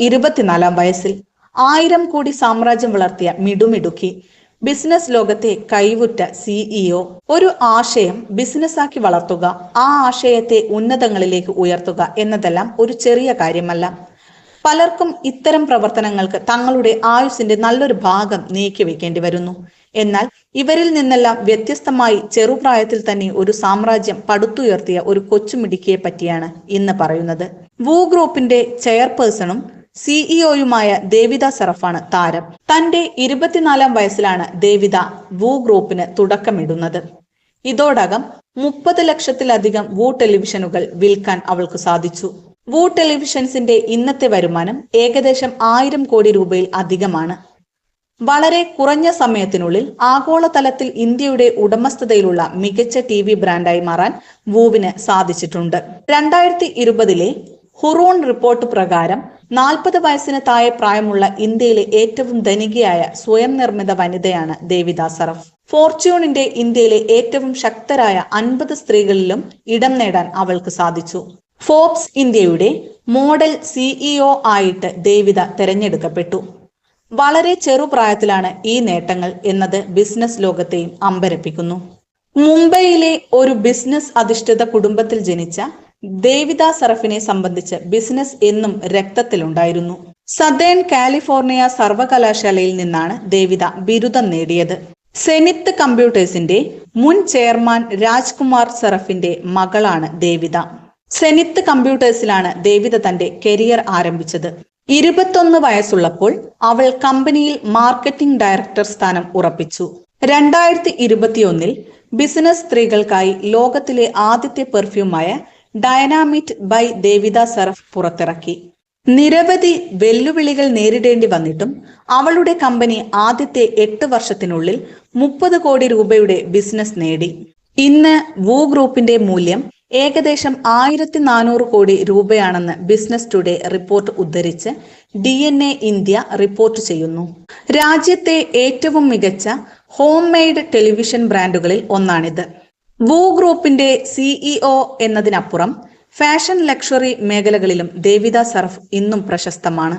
ഇരുപത്തിനാലാം വയസ്സിൽ ആയിരം കോടി സാമ്രാജ്യം വളർത്തിയ മിടുമിടുക്കി ബിസിനസ് ലോകത്തെ കൈവുറ്റ സിഇഒ ഒരു ആശയം ബിസിനസ്സാക്കി വളർത്തുക ആ ആശയത്തെ ഉന്നതങ്ങളിലേക്ക് ഉയർത്തുക എന്നതെല്ലാം ഒരു ചെറിയ കാര്യമല്ല. പലർക്കും ഇത്തരം പ്രവർത്തനങ്ങൾക്ക് തങ്ങളുടെ ആയുസിന്റെ നല്ലൊരു ഭാഗം നീക്കി വെക്കേണ്ടി വരുന്നു. എന്നാൽ ഇവരിൽ നിന്നെല്ലാം വ്യത്യസ്തമായി ചെറുപ്രായത്തിൽ തന്നെ ഒരു സാമ്രാജ്യം പടുത്തുയർത്തിയ ഒരു കൊച്ചുമിടുക്കിയെ പറ്റിയാണ് ഇന്ന് പറയുന്നത്. വൂ ഗ്രൂപ്പിന്റെ ചെയർപേഴ്സണും സിഇഒയുമായ ദേവിത സറഫാണ് താരം. തന്റെ ഇരുപത്തിനാലാം വയസ്സിലാണ് ദേവിത വൂ ഗ്രൂപ്പിന് തുടക്കമിടുന്നത്. ഇതോടകം മുപ്പത് ലക്ഷത്തിലധികം വൂ ടെലിവിഷനുകൾ വിൽക്കാൻ അവൾക്ക് സാധിച്ചു. വൂ ടെലിവിഷൻസിന്റെ ഇന്നത്തെ വരുമാനം ഏകദേശം ആയിരം കോടി രൂപയിൽ അധികമാണ്. വളരെ കുറഞ്ഞ സമയത്തിനുള്ളിൽ ആഗോളതലത്തിൽ ഇന്ത്യയുടെ ഉടമസ്ഥതയിലുള്ള മികച്ച ടി വി ബ്രാൻഡായി മാറാൻ വൂവിന് സാധിച്ചിട്ടുണ്ട്. രണ്ടായിരത്തി ഇരുപതിലെ ഹുറൂൺ റിപ്പോർട്ട് പ്രകാരം നാൽപ്പത് വയസ്സിന് താഴെ പ്രായമുള്ള ഇന്ത്യയിലെ ഏറ്റവും ധനികയായ സ്വയം നിർമ്മിത വനിതയാണ് ദേവിദാ സറഫ് ഫോർച്യൂണിന്റെ ഇന്ത്യയിലെ ഏറ്റവും ശക്തരായ അൻപത് സ്ത്രീകളിലും ഇടം നേടാൻ അവൾക്ക് സാധിച്ചു. ഫോബ്സ് ഇന്ത്യയുടെ മോഡൽ സിഇഒ ആയിട്ട് ദേവിത തെരഞ്ഞെടുക്കപ്പെട്ടു. വളരെ ചെറുപ്രായത്തിലാണ് ഈ നേട്ടങ്ങൾ എന്നത് ബിസിനസ് ലോകത്തെയും അമ്പരപ്പിക്കുന്നു. മുംബൈയിലെ ഒരു ബിസിനസ് അധിഷ്ഠിത കുടുംബത്തിൽ ജനിച്ച ദേവിത സറഫിനെ സംബന്ധിച്ച് ബിസിനസ് എന്നും രക്തത്തിലുണ്ടായിരുന്നു. സദേൺ കാലിഫോർണിയ സർവകലാശാലയിൽ നിന്നാണ് ദേവിത ബിരുദം നേടിയത്. സെനിത്ത് കമ്പ്യൂട്ടേഴ്സിന്റെ മുൻ ചെയർമാൻ രാജ്കുമാർ സറഫിന്റെ മകളാണ് ദേവിത. സെനിത്ത് കമ്പ്യൂട്ടേഴ്സിലാണ് ദേവിത തന്റെ കരിയർ ആരംഭിച്ചത്. ഇരുപത്തൊന്ന് വയസ്സുള്ളപ്പോൾ അവൾ കമ്പനിയിൽ മാർക്കറ്റിംഗ് ഡയറക്ടർ സ്ഥാനം ഉറപ്പിച്ചു. രണ്ടായിരത്തി ഇരുപത്തിയൊന്നിൽ ബിസിനസ് സ്ത്രീകൾക്കായി ലോകത്തിലെ ആദ്യത്തെ പെർഫ്യൂമായ ഡയനാമിറ്റ് ബൈ ദേവിത സറഫ് പുറത്തിറക്കി. നിരവധി വെല്ലുവിളികൾ നേരിടേണ്ടി വന്നിട്ടും അവളുടെ കമ്പനി ആദ്യത്തെ എട്ട് വർഷത്തിനുള്ളിൽ മുപ്പത് കോടി രൂപയുടെ ബിസിനസ് നേടി. ഇന്ന് വൂ ഗ്രൂപ്പിന്റെ മൂല്യം ഏകദേശം ആയിരത്തി നാനൂറ് കോടി രൂപയാണെന്ന് ബിസിനസ് ടുഡേ റിപ്പോർട്ട് ഉദ്ധരിച്ച് D N A India report ചെയ്യുന്നു. രാജ്യത്തെ ഏറ്റവും മികച്ച ഹോം മെയ്ഡ് ടെലിവിഷൻ ബ്രാൻഡുകളിൽ ഒന്നാണിത്. വൂ ഗ്രൂപ്പിന്റെ സിഇഒ എന്നതിനപ്പുറം ഫാഷൻ ലക്ഷറി മേഖലകളിലും ദേവിത സർഫ് ഇന്നും പ്രശസ്തമാണ്.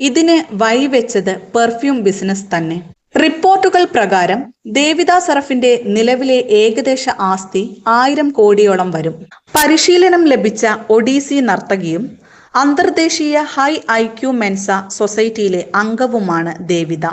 ഇതിന് വഴിവെച്ചത് പെർഫ്യൂം ബിസിനസ് തന്നെ. റിപ്പോർട്ടുകൾ പ്രകാരം ദേവിത സറഫിന്റെ നിലവിലെ ഏകദേശ ആസ്തി ആയിരം കോടിയോളം വരും. പരിശീലനം ലഭിച്ച ഒഡീസി നർത്തകിയും അന്തർദേശീയ ഹൈ ഐക്യു മെൻസ സൊസൈറ്റിയിലെ അംഗവുമാണ് ദേവിത